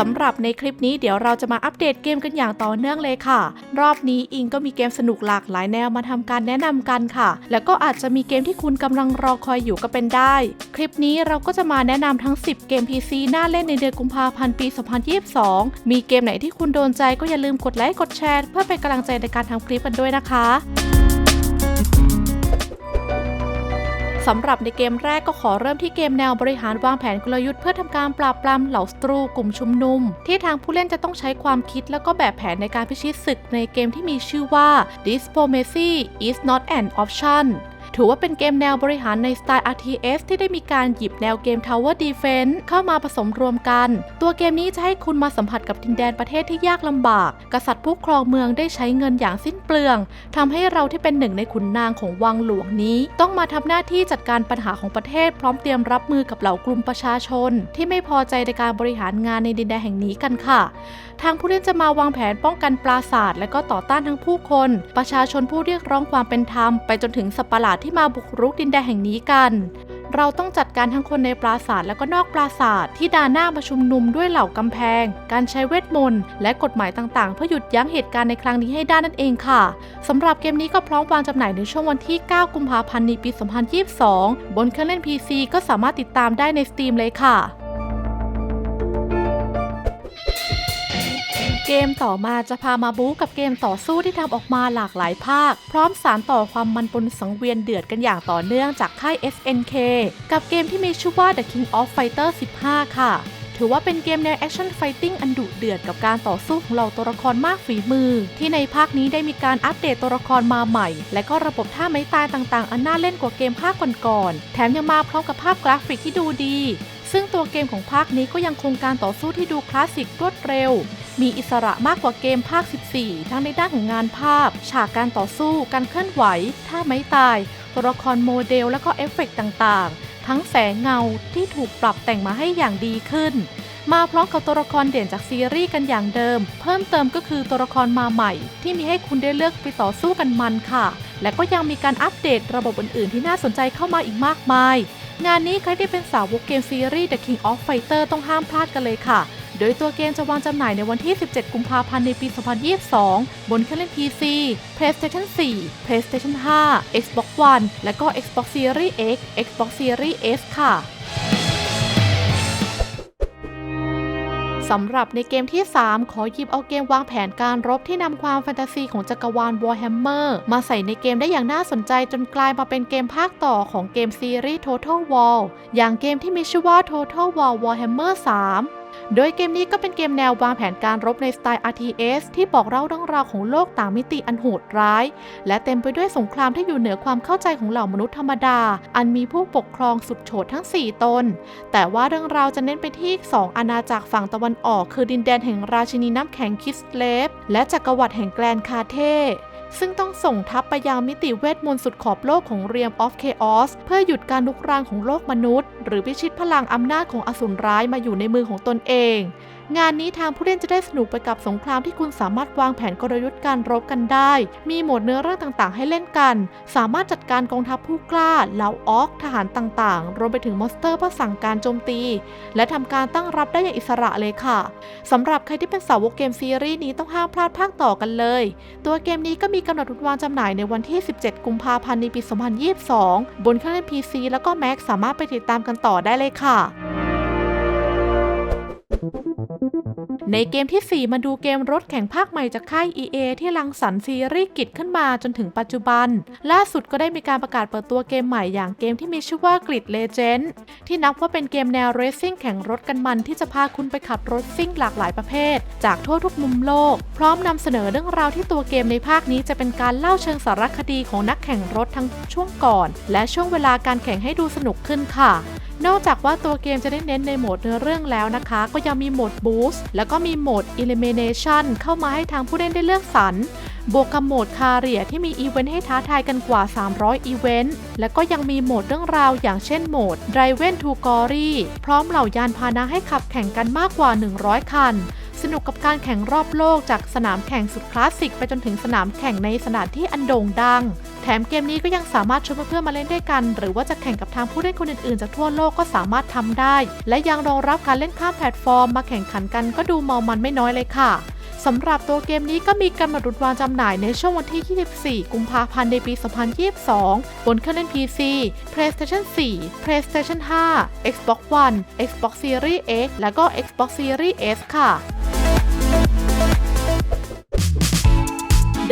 สำหรับในคลิปนี้เดี๋ยวเราจะมาอัปเดตเกมกันอย่างต่อเนื่องเลยค่ะ รอบนี้อิงก็มีเกมสนุกหลากหลายแนวมาทำการแนะนำกันค่ะ แล้วก็อาจจะมีเกมที่คุณกำลังรอคอยอยู่ก็เป็นได้ คลิปนี้เราก็จะมาแนะนำทั้ง 10 เกม PC น่าเล่นในเดือนกุมภาพันธ์ปี 2022 มีเกมไหนที่คุณโดนใจก็อย่าลืมกดไลค์กดแชร์ เพื่อเป็นกำลังใจในการทำคลิปกันด้วยนะคะ สำหรับในเกมแรกก็ขอเริ่มที่เกมแนวบริหารวางแผนกลยุทธ์เพื่อทำการปราบปรามเหล่าศัตรูกลุ่มชุมนุม ที่ทางผู้เล่นจะต้องใช้ความคิดแล้วก็แบบแผนในการพิชิตศึกในเกมที่มีชื่อว่า Diplomacy is not an option ถือว่าเป็นเกมแนวบริหารในสไตล์ RTS ที่ได้มีการหยิบแนวเกม Tower Defense เข้ามาผสมรวมกัน ตัวเกมนี้จะให้คุณมาสัมผัสกับดินแดนประเทศที่ยากลำบาก กษัตริย์ผู้ครองเมืองได้ใช้เงินอย่างสิ้นเปลืองทำให้เราที่เป็นหนึ่งในขุนนางของวังหลวงนี้ ต้องมาทำหน้าที่จัดการปัญหาของประเทศ พร้อมเตรียมรับมือกับเหล่ากลุ่มประชาชน ที่ไม่พอใจในการบริหารงานในดินแดนแห่งนี้กันค่ะทางผู้เล่นจะมาวางแผนป้องกันปราศาสตร์และก็ต่อต้านทั้งผู้คน ประชาชนผู้เรียกร้องความเป็นธรรมไปจนถึงสัตว์ประหลาดที่มาบุกรุกดินแดนแห่งนี้กันเราต้องจัดการทั้งคนในปราสาทและก็นอกปราสาทที่ดานหน้ามาชุมนุมด้วยเหล่ากำแพง การใช้เวทมนต์และกฎหมายต่างๆ เพื่อหยุดยั้งเหตุการณ์ในครั้งนี้ให้ได้นั่นเองค่ะสำหรับเกมนี้ก็พร้อมวางจำหน่ายในช่วงวันที่ 9 กุมภาพันธ์ในปี 2022 บนเครื่องเล่น PC ก็สามารถติดตามได้ใน Steam เลยค่ะ เกมต่อมาจะพามาบู๊กับเกมต่อสู้ที่ทำออกมาหลากหลายภาค พร้อมสารต่อความมันปนสังเวียนเดือดกันอย่างต่อเนื่องจากค่าย SNK กับเกมที่มีชื่อว่า The King of Fighter 15 ค่ะถือว่าเป็นเกมแนวแอคชั่นไฟติ้งอันดุเดือดกับการต่อสู้ของเหล่าตัวละครมากฝีมือ ที่ในภาคนี้ได้มีการอัปเดตตัวละครมาใหม่ และก็ระบบท่าไม้ตายต่างๆ อันน่าเล่นกว่าเกมภาคก่อนๆแถมยังมาพร้อมกับภาพกราฟิกที่ดูดี ซึ่งตัวเกมของภาคนี้ก็ยังคงการต่อสู้ที่ดูคลาสสิกรวดเร็ว มีอิสระมากกว่าเกมภาค 14 ทั้งในด้านของงานภาพ ฉากการต่อสู้ การเคลื่อนไหว ท่าไม้ตาย ตัวละครโมเดล และก็เอฟเฟกต์ต่างๆ ทั้งแสงเงาที่ถูกปรับแต่งมาให้อย่างดีขึ้น มาพร้อมกับตัวละครเด่นจากซีรีส์กันอย่างเดิม เพิ่มเติมก็คือตัวละครมาใหม่ ที่มีให้คุณได้เลือกไปต่อสู้กันมันค่ะ และก็ยังมีการอัปเดตระบบอื่นๆ ที่น่าสนใจเข้ามาอีกมากมาย งานนี้ใครที่เป็นสาวกเกมซีรีส์ The King of Fighter ต้องห้ามพลาดกันเลยค่ะ โดยตัวเกมจะวางจำหน่ายในวันที่ 17 กุมภาพันธ์ในปี 2022 บนเครื่องเล่น PC PlayStation 4 PlayStation 5 Xbox One และก็ Xbox Series X Xbox Series S ค่ะ สำหรับในเกมที่ 3 ขอหยิบเอาเกมวางแผนการรบที่นำความแฟนตาซีของจักรวาล Warhammer มาใส่ในเกมได้อย่างน่าสนใจจนกลายมาเป็นเกมภาคต่อของเกมซีรีส์ Total War อย่างเกมที่มีชื่อว่า Total War Warhammer 3 โดยเกมนี้ก็เป็นเกมแนววางแผนการรบในสไตล์ RTS ที่บอกเล่าเรื่องราวของโลกต่างมิติอันโหดร้าย และเต็มไปด้วยสงครามที่อยู่เหนือความเข้าใจของเหล่ามนุษย์ธรรมดา อันมีผู้ปกครองสุดโฉดทั้ง 4 ตน แต่ว่าเรื่องราวจะเน้นไปที่ 2 อาณาจักรฝั่งตะวันออก คือดินแดนแห่งราชินีน้ำแข็งคิสเลฟและจักรวรรดิแห่งแกลนคาเท ซึ่งต้องส่งทัพไปยังมิติเวทมนต์สุดขอบโลกของเรียมออฟเคออสเพื่อหยุดการลุกรานของโลกมนุษย์ หรือพิชิตพลังอำนาจของอสูรร้ายมาอยู่ในมือของตนเองงานนี้ทางผู้เล่นจะได้สนุกไปกับสงครามที่คุณสามารถวางแผนกลยุทธ์การรบกันได้ มีโหมดเนื้อเรื่องต่างๆ ให้เล่นกัน สามารถจัดการกองทัพผู้กล้า เหล่าออกทหารต่างๆ รวมไปถึงมอนสเตอร์เพื่อสั่งการโจมตี และทำการตั้งรับได้อย่างอิสระเลยค่ะสำหรับใครที่เป็นสาวกเกมซีรีส์นี้ต้องห้ามพลาดภาคต่อกันเลย ตัวเกมนี้ก็มีกำหนดวางจำหน่ายในวันที่ 17 กุมภาพันธ์ในปี 2022 บนเครื่องเล่น PC แล้วก็ Mac สามารถไปติดตามกันต่อได้เลยค่ะ ในเกมที่ 4 มาดูเกมรถแข่งภาคใหม่จากค่าย EA ที่รังสรรค์ซีรีส์กิจขึ้นมาจนถึงปัจจุบัน ล่าสุดก็ได้มีการประกาศเปิดตัวเกมใหม่อย่างเกมที่มีชื่อว่า Grid Legend ที่นับว่าเป็นเกมแนวเรซซิ่งแข่งรถกันมันที่จะพาคุณไปขับรถซิ่งหลากหลายประเภท จากทั่วทุกมุมโลก พร้อมนำเสนอเรื่องราวที่ตัวเกมในภาคนี้จะเป็นการเล่าเชิงสารคดีของนักแข่งรถทั้งช่วงก่อน และช่วงเวลาการแข่งให้ดูสนุกขึ้นค่ะนอกจากว่าตัวเกมจะได้เน้นในโหมดเนื้อเรื่องแล้วนะคะ ก็ยังมีโหมดบูสต์แล้วก็มีโหมด Elimination เข้ามาให้ทางผู้เล่นได้เลือกสรรบวกกับโหมดคาเรียที่มีอีเวนต์ให้ท้าทายกันกว่า 300 อีเวนต์ และก็ยังมีโหมดเรื่องราวอย่างเช่นโหมด Driven to Glory พร้อมเหล่ายานพาหนะให้ขับแข่งกันมากกว่า 100 คัน สนุกกับการแข่งรอบโลกจากสนามแข่งสุดคลาสสิกไปจนถึงสนามแข่งในสถานที่อันโด่งดัง แถมเกมนี้ก็ยังสามารถชวนเพื่อนๆมาเล่นด้วยกัน หรือว่าจะแข่งกับทางผู้เล่นคนอื่นๆ จากทั่วโลกก็สามารถทำได้ และยังรองรับการเล่นข้ามแพลตฟอร์ม มาแข่งขันกันก็ดูเมามันไม่น้อยเลยค่ะสำหรับตัวเกมนี้ก็มีกำหนดวางจำหน่ายในช่วงวันที่ 24 กุมภาพันธ์ในปี 2022 บนเครื่องเล่น PC PlayStation 4 PlayStation 5 Xbox One Xbox Series X และก็ Xbox Series S ค่ะ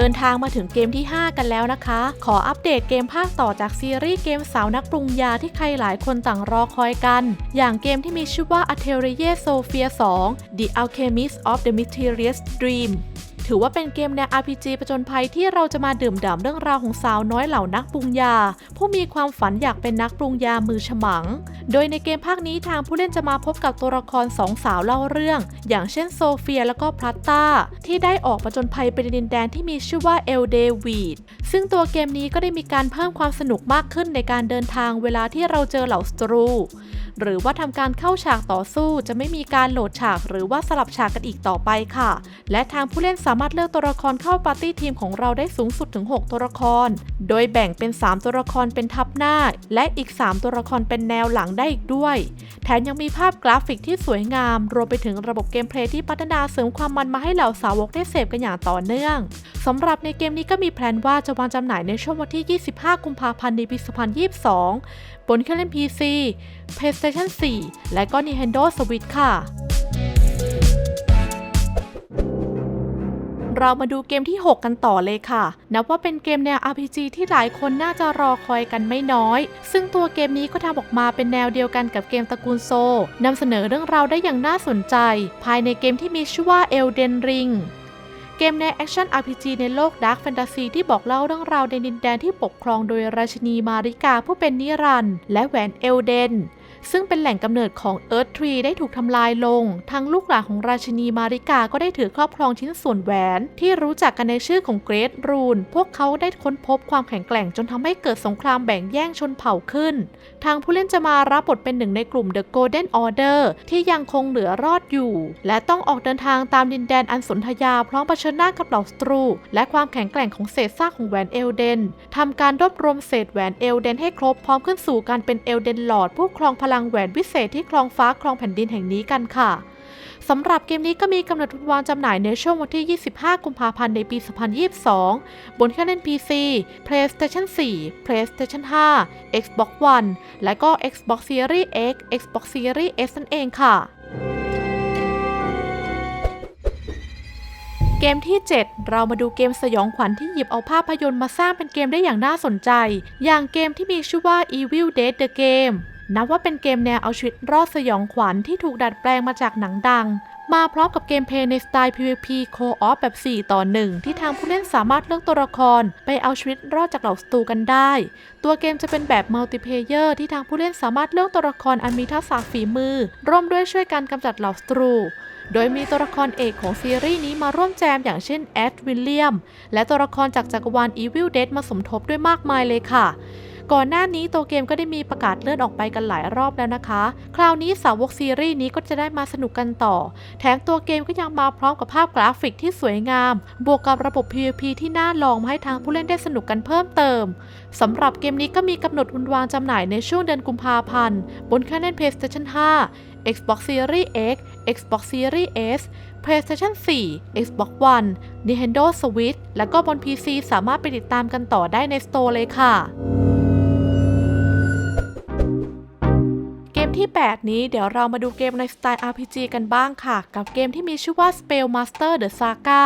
เดินทางมาถึงเกมที่ 5 กันแล้วนะคะ ขออัปเดตเกมภาคต่อจากซีรีส์เกมสาวนักปรุงยาที่ใครหลายคนต่างรอคอยกัน อย่างเกมที่มีชื่อว่า Atelier Sophia 2 The Alchemist of the Mysterious Dream ถือว่าเป็นเกมแนว RPG ประจนภัยที่เราจะมาดื่มด่ำเรื่องราวของสาวน้อยเหล่านักปรุงยา ผู้มีความฝันอยากเป็นนักปรุงยามือฉมัง โดยในเกมภาคนี้ทางผู้เล่นจะมาพบกับตัวละครสองสาวเล่าเรื่อง อย่างเช่นโซเฟียและก็พลัตตาที่ได้ออกประจนภัยไปในดินแดนที่มีชื่อว่าเอลเดวีดซึ่งตัวเกมนี้ก็ได้มีการเพิ่มความสนุกมากขึ้นในการเดินทางเวลาที่เราเจอเหล่าสตรูหรือว่าทำการเข้าฉากต่อสู้จะไม่มีการโหลดฉากหรือว่าสลับฉากกันอีกต่อไปค่ะ และทางผู้เล่นสามารถเลือกตัวละครเข้าปาร์ตี้ทีมของเราได้สูงสุดถึง 6 ตัวละคร โดยแบ่งเป็น 3 ตัวละครเป็นทับหน้า และอีก 3 ตัวละครเป็นแนวหลังได้อีกด้วย แถมยังมีภาพกราฟิกที่สวยงาม รวมไปถึงระบบเกมเพลย์ที่พัฒนาเสริมความมันมาให้เหล่าสาวกได้เสพกันอย่างต่อเนื่องสำหรับในเกมนี้ก็มีแผนว่าจะวางจำหน่ายในช่วงวันที่ 25 กุมภาพันธ์ในปี 2022 บนเครื่องเล่น PC PlayStation 4 และก็ Nintendo Switch ค่ะ เรามาดูเกมที่ 6 กันต่อเลยค่ะ นับว่าเป็นเกมแนว RPG ที่หลายคนน่าจะรอคอยกันไม่น้อย ซึ่งตัวเกมนี้ก็ทำออกมาเป็นแนวเดียวกันกับเกมตระกูลโซนำเสนอเรื่องราวได้อย่างน่าสนใจ ภายในเกมที่มีชื่อว่า Elden Ring เกมในแอคชั่น RPG ในโลกดาร์กแฟนตาซีที่บอกเล่าเรื่องราวในดินแดนที่ปกครองโดยราชินีมาริกาผู้เป็นนิรันดร์และแหวนเอลเดน ซึ่งเป็นแหล่งกำเนิดของเอิร์ธทรีได้ถูกทำลายลง ทั้งลูกหลานของราชินีมาริกาก็ได้ถือครอบครองชิ้นส่วนแหวน ที่รู้จักกันในชื่อของเกรทรูน พวกเขาได้ค้นพบความแข็งแกร่งจนทำให้เกิดสงครามแบ่งแย่งชนเผ่าขึ้น ทางผู้เล่นจะมารับบทเป็นหนึ่งในกลุ่ม The Golden Order ที่ยังคงเหลือรอดอยู่ และต้องออกเดินทางตามดินแดนอันสนธยาพร้อมเผชิญหน้ากับเหล่าศัตรู และความแข็งแกร่งของเศษซากของแหวนเอลเดนทำการรวบรวมเศษแหวนเอลเดนให้ครบพร้อมขึ้นสู่การเป็นเอลเดนหลอดผู้ครองพลังแหวนวิเศษที่ครองฟ้าครองแผ่นดินแห่งนี้กันค่ะสำหรับเกมนี้ก็มีกำหนดวางจำหน่ายในช่วงวันที่ 25 กุมภาพันธ์ในปี 2022 บนเครื่องเล่น PC PlayStation 4 PlayStation 5 Xbox One และก็ Xbox Series X Xbox Series S นั่นเองค่ะ เกมที่ 7 เรามาดูเกมสยองขวัญที่หยิบเอาภาพยนตร์มาสร้างเป็นเกมได้อย่างน่าสนใจ อย่างเกมที่มีชื่อว่า Evil Dead the Game นับว่าเป็นเกมแนวเอาชีวิตรอดสยองขวัญที่ถูกดัดแปลงมาจากหนังดัง มาพร้อมกับเกมเพลย์ในสไตล์ PVP Co-op แบบ 4 ต่อ 1 ที่ทางผู้เล่นสามารถเลือกตัวละคร ไปเอาชีวิตรอดจากเหล่าศัตรูกันได้ ตัวเกมจะเป็นแบบมัลติเพเยอร์ที่ทางผู้เล่นสามารถเลือกตัวละครอันมีทักษะฝีมือ ร่วมด้วยช่วยกันกำจัดเหล่าศัตรูโดยมีตัวละครเอกของซีรีส์นี้มาร่วมแจมอย่างเช่นแอดวิลเลียม และตัวละครจากจักรวาล Evil Dead มาสมทบด้วยมากมายเลยค่ะ ก่อนหน้านี้ตัวเกมก็ได้มีประกาศเลื่อนออกไปกันหลายรอบแล้วนะคะ คราวนี้สาวกซีรีส์นี้ก็จะได้มาสนุกกันต่อ แถมตัวเกมก็ยังมาพร้อมกับภาพกราฟิกที่สวยงาม บวกกับระบบ PVP ที่น่าลองมาให้ทางผู้เล่นได้สนุกกันเพิ่มเติมสำหรับเกมนี้ก็มีกำหนดวันวางจำหน่ายในช่วงเดือนกุมภาพันธ์บนเครื่องเล่น PlayStation 5 Xbox Series X Xbox Series S PlayStation 4 Xbox One Nintendo Switch และก็บน PC สามารถไปติดตามกันต่อได้ใน Store เลยค่ะ 8 นี้เดี๋ยวเรามาดูเกมในสไตล์ RPG กันบ้างค่ะ กับเกมที่มีชื่อว่า Spellmaster The Saga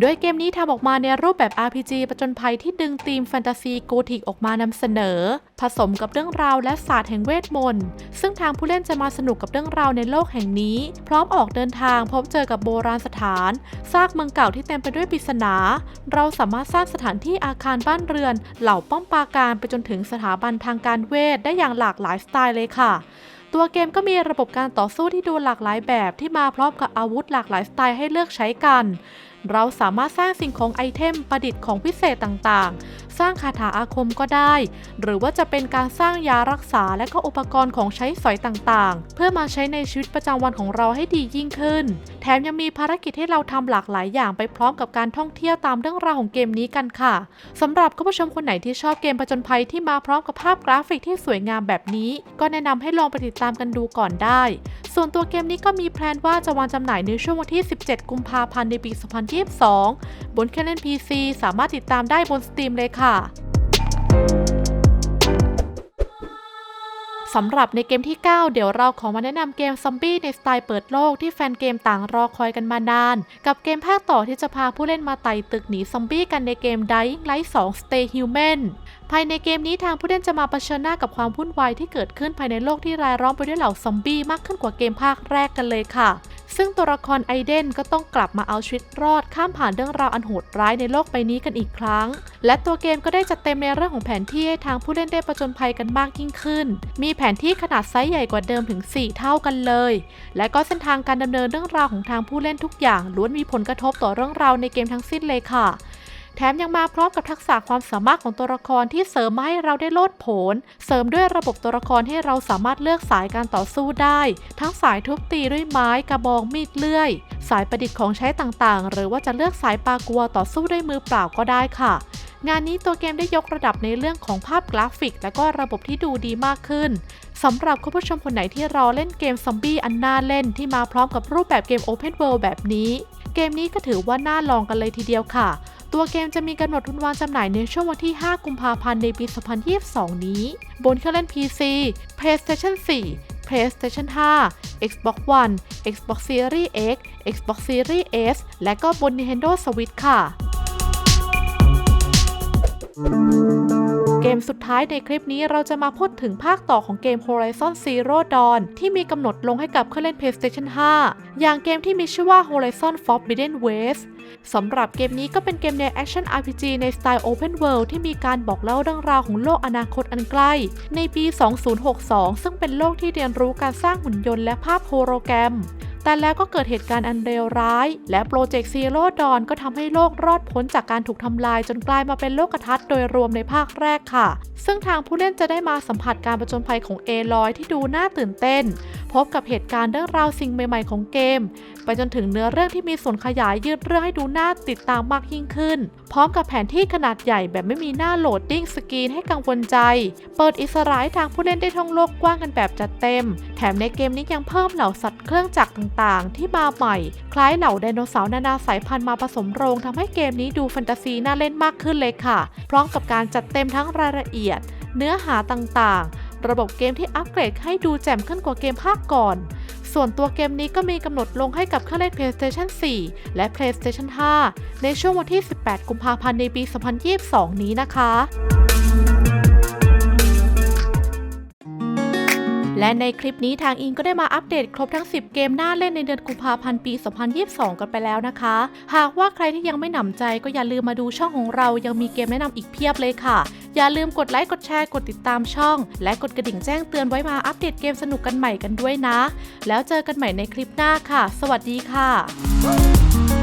โดยเกมนี้ทำออกมาในรูปแบบ RPG ประจนภัยที่ดึงธีมแฟนตาซีโกธิกออกมานำเสนอ ผสมกับเรื่องราวและศาสตร์แห่งเวทมนต์ ซึ่งทางผู้เล่นจะมาสนุกกับเรื่องราวในโลกแห่งนี้ พร้อมออกเดินทางพบเจอกับโบราณสถาน ซากเมืองเก่าที่เต็มไปด้วยปริศนา เราสามารถสร้างสถานที่อาคารบ้านเรือน เหล่าป้อมปราการไปจนถึงสถาบันทางการเวทได้อย่างหลากหลายสไตล์เลยค่ะ ตัวเกมก็มีระบบการต่อสู้ที่ดูหลากหลายแบบที่มาพร้อมกับอาวุธหลากหลายสไตล์ให้เลือกใช้กัน เราสามารถสร้างสิ่งของไอเทมประดิษฐ์ของพิเศษต่างๆ สร้างคาถาอาคมก็ได้ หรือว่าจะเป็นการสร้างยารักษาและก็อุปกรณ์ของใช้สอยต่างๆ เพื่อมาใช้ในชีวิตประจำวันของเราให้ดียิ่งขึ้น แถมยังมีภารกิจให้เราทำหลากหลายอย่างไปพร้อมกับการท่องเที่ยวตามเรื่องราวของเกมนี้กันค่ะสำหรับคุณผู้ชมคนไหนที่ชอบเกมผจญภัยที่มาพร้อมกับภาพกราฟิกที่สวยงามแบบนี้ ก็แนะนำให้ลองไปติดตามกันดูก่อนได้ ส่วนตัวเกมนี้ก็มีแพลนว่าจะวางจำหน่ายในช่วงวันที่ 17 กุมภาพันธ์ในปี2022 บนเครื่องเล่น PC สามารถติดตามได้บน Steam เลยค่ะสำหรับในเกมที่ 9 เดี๋ยวเราขอมาแนะนำเกมซอมบี้ในสไตล์เปิดโลกที่แฟนเกมต่างรอคอยกันมานาน กับเกมภาคต่อที่จะพาผู้เล่นมาไต่ตึกหนีซอมบี้กันในเกม Dying Light 2 Stay Human ภายในเกมนี้ทางผู้เล่นจะมาเผชิญหน้ากับความวุ่นวายที่เกิดขึ้นภายในโลกที่รายล้อมไปด้วยเหล่าซอมบี้มากขึ้นกว่าเกมภาคแรกกันเลยค่ะ ซึ่งตัวละครไอเดนก็ต้องกลับมาเอาชีวิตรอดข้ามผ่านเรื่องราวอันโหดร้ายในโลกใบนี้กันอีกครั้ง และตัวเกมก็ได้จัดเต็มในเรื่องของแผนที่ให้ทางผู้เล่นได้ประจนภัยกันมากยิ่งขึ้น มีแผนที่ขนาดไซส์ใหญ่กว่าเดิมถึง 4 เท่ากันเลย และก็เส้นทางการดำเนินเรื่องราวของทางผู้เล่นทุกอย่างล้วนมีผลกระทบต่อเรื่องราวในเกมทั้งสิ้นเลยค่ะ แถมยังมาพร้อมกับทักษะความสามารถของตัวละครที่เสริมมาให้เราได้โลดโผน เสริมด้วยระบบตัวละครให้เราสามารถเลือกสายการต่อสู้ได้ ทั้งสายทุบตีด้วยไม้กระบองมีดเลื่อย สายประดิษฐ์ของใช้ต่างๆ หรือว่าจะเลือกสายปากัวต่อสู้ด้วยมือเปล่าก็ได้ค่ะงานนี้ตัวเกมได้ยกระดับในเรื่องของภาพกราฟิก และก็ระบบที่ดูดีมากขึ้นสำหรับคุณผู้ชมคนไหนที่รอเล่นเกมซอมบี้อันน่าเล่นที่มาพร้อมกับรูปแบบเกม Open World แบบนี้ เกมนี้ก็ถือว่าน่าลองกันเลยทีเดียวค่ะ ตัวเกมจะมีกำหนดทุนวางจำหน่ายในช่วงวันที่ 5 กุมภาพันธ์ในปี 2022 นี้ บนเครื่องเล่น PC PlayStation 4 PlayStation 5 Xbox One Xbox Series X Xbox Series S และก็บน Nintendo Switch ค่ะ กมสุดท้ายในคลิปนี้เราจะมาพูดถึงภาคต่อของเกม Horizon Zero Dawn ที่มีกำหนดลงให้กับเครื่องเล่น PlayStation 5 อย่างเกมที่มีชื่อว่า Horizon Forbidden West สำหรับเกมนี้ก็เป็นเกมแนว Action RPG ในสไตล์ Open World ที่มีการบอกเล่าเรื่องราวของโลกอนาคตอันใกล้ ในปี 2062 ซึ่งเป็นโลกที่เรียนรู้การสร้างหุ่นยนต์และภาพโฮโลแกรม แต่แล้วก็เกิดเหตุการณ์อันเลวร้าย และโปรเจกต์ซีโร่ดอนก็ทำให้โลกรอดพ้นจากการถูกทำลายจนกลายมาเป็นโลกทัศน์โดยรวมในภาคแรกค่ะ ซึ่งทางผู้เล่นจะได้มาสัมผัสการประจนภัยของเอลอยที่ดูน่าตื่นเต้น พบกับเหตุการณ์เรื่องราวสิ่งใหม่ ๆ ของเกม ไปจนถึงเนื้อเรื่องที่มีส่วนขยายยืดเรื่องให้ดูน่าติดตามมากยิ่งขึ้น พร้อมกับแผนที่ขนาดใหญ่แบบไม่มีหน้าโหลดดิ้งสกรีนให้กังวลใจ เปิดอิสระให้ทางผู้เล่นได้ท่องโลกกว้างกันแบบจัดเต็ม แถมในเกมนี้ยังเพิ่มเหล่าสัตว์เครื่องจักรต่างๆ ที่มาใหม่ คล้ายเหล่าไดโนเสาร์นานาสายพันธุ์มาผสมโรงทำให้เกมนี้ดูแฟนตาซีน่าเล่นมากขึ้นเลยค่ะ พร้อมกับการจัดเต็มทั้งรายละเอียด เนื้อหาต่างๆ ระบบเกมที่อัปเกรดให้ดูแจ่มขึ้นกว่าเกมภาคก่อน ส่วนตัวเกมนี้ก็มีกำหนดลงให้กับเครื่องเล่น PlayStation 4 และ PlayStation 5 ในช่วงวันที่ 18 กุมภาพันธ์ในปี 2022 นี้นะคะและในคลิปนี้ทางอิงก็ได้มาอัปเดตครบทั้ง 10 เกมน่าเล่นในเดือนกุมภาพันธ์ปี 2022 กันไปแล้วนะคะ หากว่าใครที่ยังไม่หนำใจก็อย่าลืมมาดูช่องของเรายังมีเกมแนะนำอีกเพียบเลยค่ะ อย่าลืมกดไลค์กดแชร์กดติดตามช่อง และกดกระดิ่งแจ้งเตือนไว้มาอัปเดตเกมสนุกกันใหม่กันด้วยนะ แล้วเจอกันใหม่ในคลิปหน้าค่ะ สวัสดีค่ะ